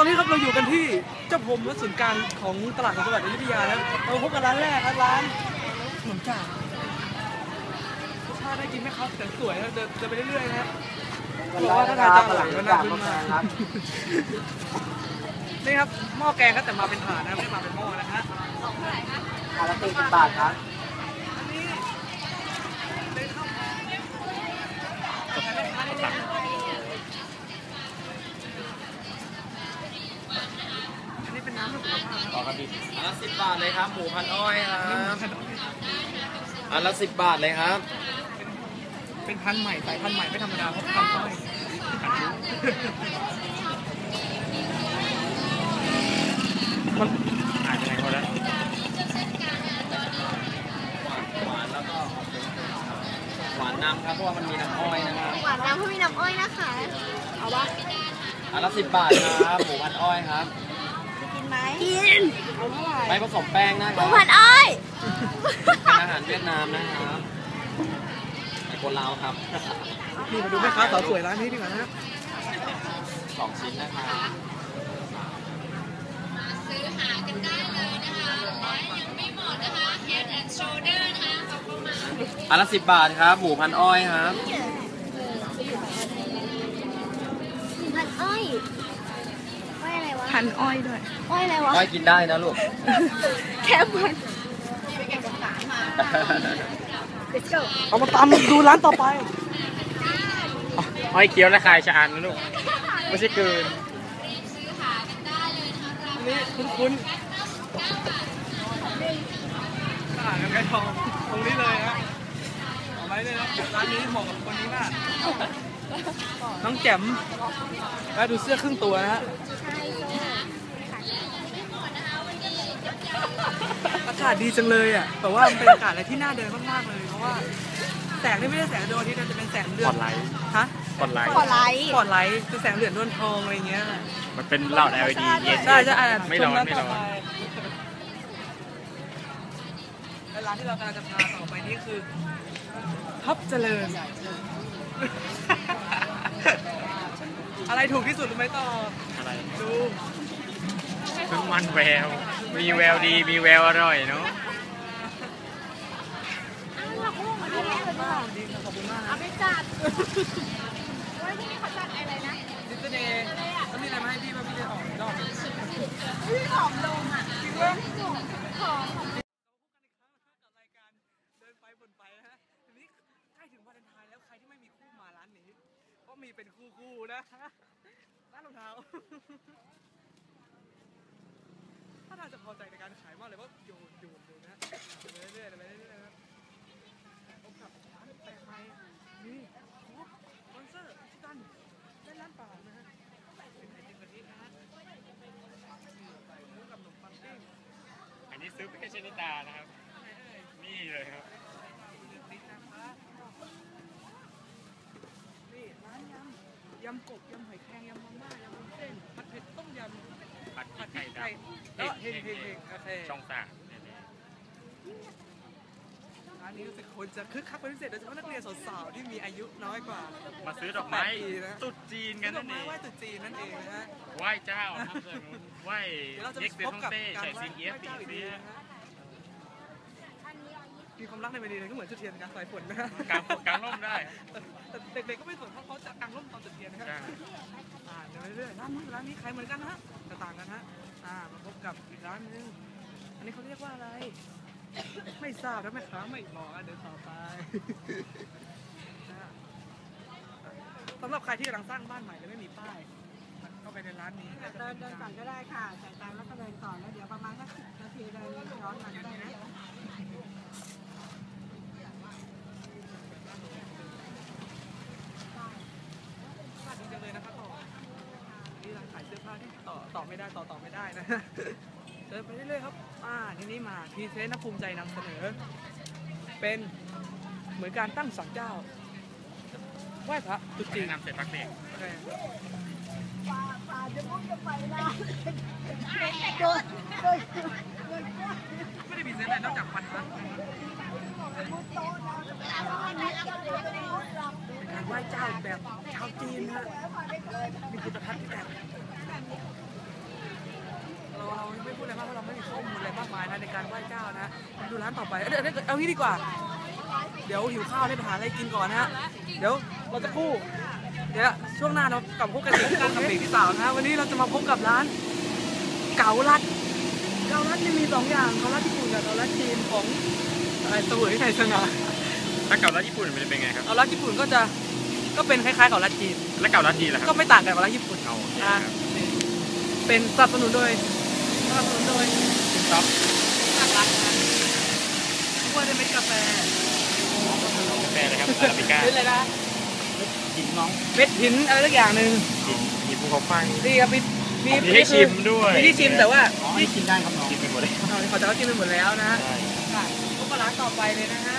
อนนี้ครับเราอยู่กันที่เจ้าพรมและศูนย์กลางของตลาดของจังหวัดอยุธยานะครับเราพบกับร้านแรกครับร้านขนมจ่ารสชาติได้กินไหมครับแต่สวยนะเดินเดินไปเรื่อยๆนะฮะบอกว่าถ้าทานจานหลังก็น่าขึ้นมากครับนี่ครับหม้อแกงครับแต่มาเป็นถาดนะไม่ได้มาเป็นหม้อนะฮะอันละสี่สิบบาทครับอันนี้เป็นข้าวอันนี้เป็นน้ำแบบสุขภาพ ต่ อกันดิอันละสิบบาทเลยครับ หมูพันอ้อยครับครับอันละสิบบาทเลยครับ เป็นพันธุ์ใหม่สายพันธุ์ใหม่ไม่ธรรมดาเพราะพันธุ์อ้อยมันหายไปไหนหมดแล้วหวานแล้วก็หวานนำครับเพราะว่ามันมีน้ำอ้อยนะครับหวานน้ำเพราะมีน้ำอ้อยนะคะ เอาปะอันละสิบบาทครับ หมูพันอ้อยครับ กินไหมกินเอาเท่าไหร่ไม่ผสมแป้งนะหคมูรับผัดอ้อยเป็นอาหารเวียดนามนะครับไอคนลาวครับนี่มาดูแม่ค้าสาวสวยร้านนี้ดีกว่านะสองชิ้นนะครับซื้อหากันได้เลยนะคะ และยังไม่หมดนะคะ Head and Shoulder นะคะเขาก็มาอันละสิบบาทครับ หมูพันอ้อยครับผัดอ้อยอ้อยอะไรวะ พันอ้อยด้วย อ้อยอะไรวะ อ้อยกินได้นะลูก แค่มัน Let's go เอามาตำดูร้านต่อไป อ้อยเคี้ยวและคายชะอันนะลูก ไม่ใช่เกินอันนี้คุ้นๆตลาดน้ำไก่ทองตรงนี้เลยฮะเอาไว้เลยนะร้านนี้เหมาะกับคนนี้มากน้องแจ่มแล้วดูเสื้อครึ่งตัวนะฮะ อากาศดีจังเลยอะ แต่ว่ามันเป็นอากาศอะไรที่น่าเดินมากๆเลย เพราะว่าแสงนี่ไม่ใช่แสงดวงอาทิตย์นะจะเป็นแสงเดือนปอดไลท์ฮะกดไลค์ขอไลค์ ปอดไลท์คือแสงเหลืองนวลทองอะไรเงี้ยมันเป็นหลอด LED เย็น ใช่ใช่อะไม่ร้อนชาไม่ร้อนต่ปและร้านที่เรากำลังจะพาต่อไปนี่คือท็อปเจริญ อะไรถูกที่สุดรู้ไหมต่อ อะไร ดู เพิ่งมันแวว มีแววดีมีแววอร่อยเนาะดีครับขอบคุณมากเอานะไปจัดเฮ้ยที่นี่เขาจัดอะไรนะดิสเดย์แล้วมีอะไรมาให้พี่บ้างพี่จะออกอีกรอบหนึ่งพี่ผอมลงอะจริงเว้ยผอมกับรายการเดินไปบนไปนะฮะทีนี้ใกล้ถึงวาเลนไทน์แล้วใครที่ไม่มีคู่มาร้านนี้ก็มีเป็นคู่คู่ๆนะร้านรองเท้า ถ้าทางจะพอใจในการขายมากเลยว่าโยนโยนโยนะเดินไปเรื่อยๆเดินไปเรื่อยๆนะครับพบกับร้านแปลกใหม่นี่โค้กสปอนเซอร์ชิตันและร้านป่านะฮะเป็นไอติมกะทินะฮะคู่กับขนมปังปิ้งอันนี้ซื้อไปให้ชนิตานะครับ นี่เลยครับนี่ร้านยำยำกบยำหอยแครงยำมาม่ายำวุ้นเส้น ผัดเผ็ดต้มยำ ผัดผัดไข่ไข่ดไก่แล้วเฮงเฮงเฮงโอเคำช่องสามเนี่ยร้านนี้รู้สึกคนจะคึกคักเป็นพิเศษโดยเฉพาะนักเรียนสาวๆที่มีอายุน้อยกว่า มาซื้อดอกไม้ปีนะตรุ๊จีนกักันนดอนั่กนไม้เองไหว้ตรุษจีนนั่นเองนะฮะไหว้เจ้าครับเพื่อนไหว้เดี๋ยวเราจะเย็ไปกเซพบฮ่องกับเต้การใส่ไหว้ซิงเอียไหว้ปีเจ้าอีกเสีทียนะฮะมีความรักในวันดีเลยก็เหมือนจุดเทียนการสายฝนนะฮะกลางฝนกลางร่มได้แต่แต่เด็กๆก็ไม่สนเพราะเขาจะกางร่มตอนจุดเทียนนะฮะใช่อ่าเดี๋ยวเรื่อยๆร้านนี้ร้านนี้ขายเหมือนกันนะฮะแต่ต่างกันฮะ อ่ามาพบกับอีกร้านนึง อันนี้เขาเรียกว่าอะไร ไม่ทราบแล้วแม่ค้าไม่บอกอะเดี๋ยวต่อไปนะฮะสำหรับใครที่กำลังสร้างบ้านใหม่และไม่มีป้ายเข้าไปในร้านนี้เดินเดินก่อนก็ได้ค่ะจ่ายตังค์แล้วก็เดินต่อแล้วเดี๋ยวประมาณสักสิบนาทีเดินย้อนหลังได้นะ ดีจังเลยนะครับต่อนี่ร้านขายเสื้อผ้าที่ต่อต่อ ไม่ได้ต่อต่อไม่ได้นะเดินไปเรื่อยๆครับ อ่าทีนี้มาพรีเซนต์นะภูมิใจนำเสนอ เป็นเหมือนการตั้งศาลเจ้าไหว้พระตรุษจีนแนะนำเสร็จพักเด็ก โอเค ป่าจะมุ่งจะไปละโดนโดนโดน ไม่ได้พรีเซนต์อะไรนอกจากพันธุ์เป็นการไหว้เจ้าแบบชาวจีนนะฮะมีจิตรทัศน์ที่แบบ ในการไหว้เจ้านะฮะดูร้านต่อ ไปเอ้ยเดี๋ยวเดี๋ยวเอางี้ดีกว่า เดี๋ยวหิวข้าวได้ไปหาอะไรกินก่อนนะฮะ เดี๋ยวเราจะคู่ เดี๋ยวช่วงหน้าเรากลับพบกันอีกครั้งกับเบรกที่สามนะฮะวันนี้เราจะมาพบกับร้าน เกาลัด เกาลัดนี่มีสองอย่าง เกาลัดญี่ปุ่นกับเกาลัดจีนของอะไรเสวยไทยสง่าถ้าเก่ารัดญี่ปุ่นมันจะเป็นไงครับ เกาลัดญี่ปุ่นก็จะก็เป็นคล้ายๆเกาลัดจีน และเก่ารัดจีนล่ะคก็รับไม่ต่างกับเกาลัดญี่ปุ่นเอาโอเคอะครับนี่เป็นสนับสนุนโดยสนับสนุนโดยท็อปภาครัฐนะ ถ้วยด้วยเม็ดกาแฟกาแฟเลยครับอาราบิก้าเม็ดอะไรนะหินน้องเม็ดหินอะไรสักอย่างหนึ่งหินหินภูเขาไฟนี่ครับมีมีมีให้ชิมด้วยมีที่ชิมแต่ว่าที่กินได้ครับน้องกินไปหมดเลยเอาขอแต่ว่ากินไปหมดแล้วนะฮะใช่ค่ะพบกับร้านต่อไปเลยนะฮะ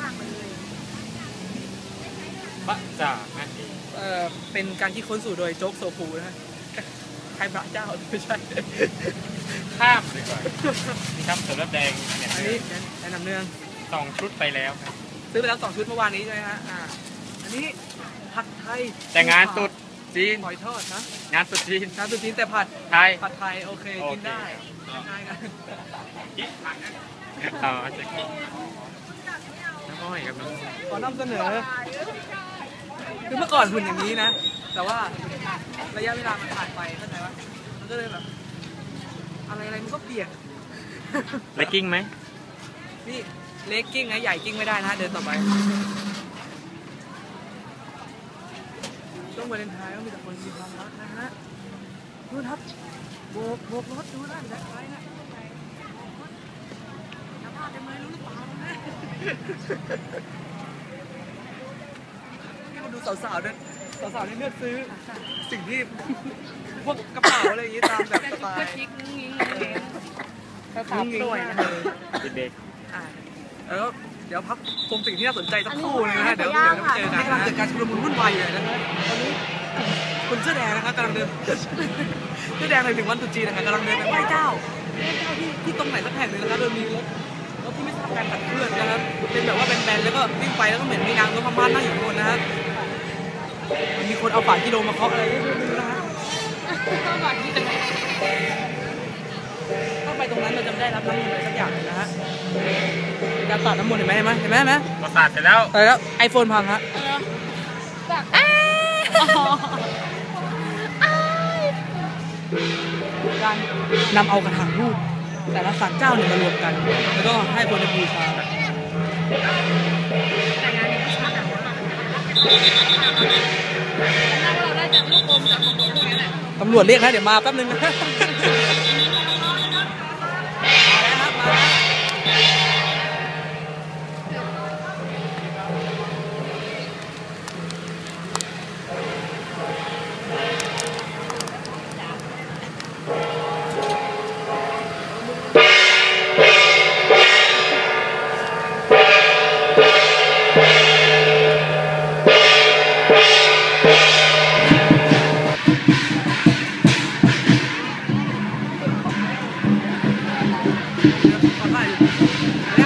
มากๆเลยบะจ่านั่นเองเอ่อเป็นการคิดค้นสูตรโดยโจ๊กโซฟูนะฮะ ใครพระเจ้าไม่ใช่ข้ามดีกว่านี่ครับสำหรับแดงเนี่ยอันนี้แนะนำเนื่องสองชุดไปแล้วครับซื้อไปแล้วสองชุดเมื่อวานนี้ใช่ไหมฮะอ่าอันนี้ผัดไทยแต่งานตรุดจีนหอยทอดนะงานตรุดจีนน้ำตุ๊จีนแต่ผัดไทยผัดไทยโอเคโอเคกินได้ง่ายกันเอาอาจจะน้ำอ้อยครับน้องขอนำเสนอคือเมื่อก่อนหุ่นอย่างนี้นะ แต่ว่า ระยะเวลามันผ่านไปเข้าใจปะมันก็เลยแบบ อะไรอะไรมันก็เปลี่ยน เลกกิ้งไหมนี่เล็กกิ้งนะใหญ่กิ้งไม่ได้นะเดินต่อไปช่วงวาเลนไทน์ก็มีแต่คนมีความรักนะฮะดูครับโบกโบกรถดูนะแบ็คไฟนะน้ำผ้าเต็มเลยรู้หรือเปล่านะนี่มาดูสาวๆด้วย สาวๆนี่เลือกซื้อสิ่งที่พวกกระเป๋าอะไรอย่างงี้ตามแบบสไตล์สาวสวยนะเด็กอะแล้วเดี๋ยวพักชมสิ่งที่น่าสนใจสักครู่หนึงนะฮะอันนี้เดี๋ยวอัเดี๋นยวนี้เราเจอกันนะกำลังเกิดการชุลมุนวุ่นวายอยู่เลยนะครับตอนนี้คุณเสื้อแดงนะครับกำลังเดินเสื้อแดงเลยถึงวันตรุษจีนนะครับกำลังเดินไปไหว้เจ้าไหว้เจ้าที่ที่ตรงไหนสักแห่งหนึ่งนะครับโดยมีรถรถที่ไม่ทราบการขับเคลื่อนนะครับเป็นแบบว่าแบนๆแล้วก็วิ่งไปแล้วก็เหมือนมีนางรถพม่านั่งอยู่ข้างบนนะครับ มันมีคนเอาฝากิโลมาเคาะอะไรไม่รู้นะฮะถ้าไปตรงนั้นเราจะได้รับน้ำมนต์อะไรสักอย่างหนึ่งนะฮะการตัดน้ำมนต์เห็นไหมเห็นไหมเห็นไหมเห็นไหมๆประสาทเสร็จแล้วอะไรแล้วไอโฟนพังฮะการนำเอากระถางรูปแต่ละศาลเจ้าเนี่ยมารวมกัน แล้วก็ให้คนในบูชา ตำรวจเรียกนะเดี๋ยวมาแป๊บนึง ขอถ่า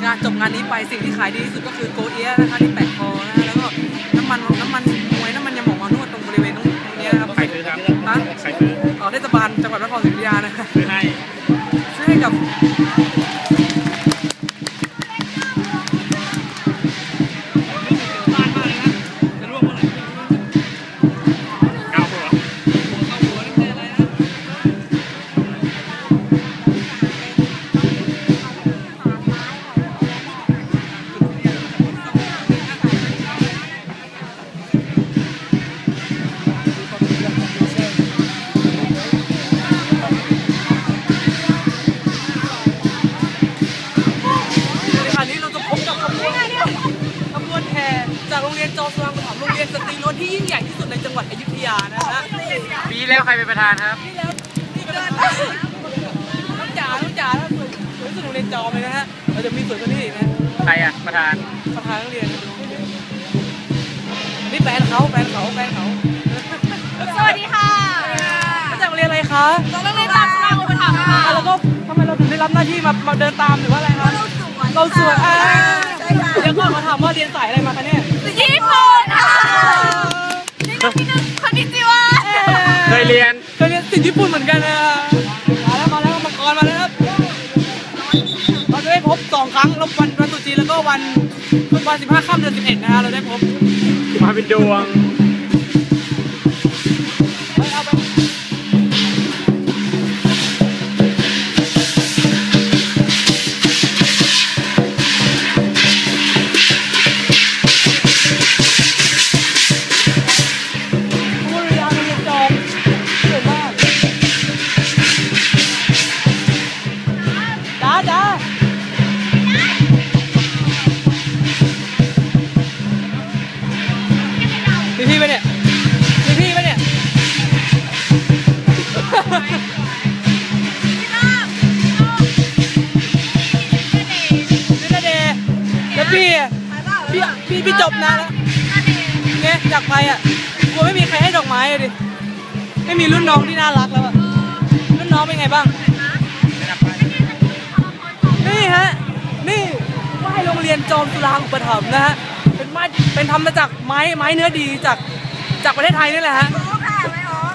งจากงานจบงานนี้ไปสิ่งที่ขายดีที่สุดก็คือโกเอียะนะคะที่แปะคอนะฮะแล้วก็น้ำมันน้ำมันมวยน้ำมันยาหมองมานวดตรงบริเวณตรงนี้นะครับใครซื้อครับฮะใครซื้ออ๋อเทศบาลจังหวัดนครศรีอยุธยานะฮะซื้อให้ ยุธยานะฮะปีแล้วใครเป็นประธานครับนี่แล้วนี่ก็น้องจ๋าน้องจ๋าแล้วสวยสวยที่สุดโรงเรียนจอมเลยนะฮะเราจะมีสวยกว่านี้อีกนะใครอะประธานประธานนักเรียนนี่แฟนเขาแฟนเขาแฟนเขาสวัสดีค่ะมาจากโรงเรียนอะไรคะโรงเรียนตามสนามอุปถัมภ์ค่ะอะแล้วก็ทำไมเราถึงได้รับหน้าที่มามาเดินตามหรือว่าอะไรคะเราสวยอ่าเดี๋ยวก่อนมาถามว่าเรียนสายอะไรมาคะเนี่ยญี่ คนนิจิวะเคยเรียนเคยเรียนสิ่งญี่ปุ่นเหมือนกันนะมาแล้วมาแล้วมังกรมาแล้วครับเราจะได้พบสองครั้งแล้ววันวันตรุษจีนแล้วก็วันวันสิบห้าค่ำเดือนสิบเอ็ดนะฮะเราได้พบมาเป็นดวง พี่พี่พี่จบนานแล้วไงจากไปอะกลัวไม่มีใครให้ดอกไม้อะดิ ไม่มีรุ่นน้องที่น่ารักแล้วอะ รุ่นน้องเป็นไงบ้าง นี่ฮะ นี่ป้ายโรงเรียนจอมสุรางค์อุปถัมภ์นะฮะ เป็นไม้ เป็นทำมาจากไม้ไม้เนื้อดีจากจากประเทศไทยนี่แหละฮะ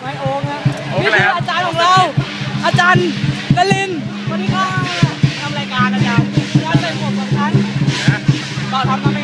ไม้โอ๊กครับโอ๊กนี่อะไรคือครับอาจารย์ของเรา อาจารย์นลินทร์สวัสดีค่ะทำรายการอาจารย์อาจารย์ใส่หมวกสองชั้นนะก็ทำ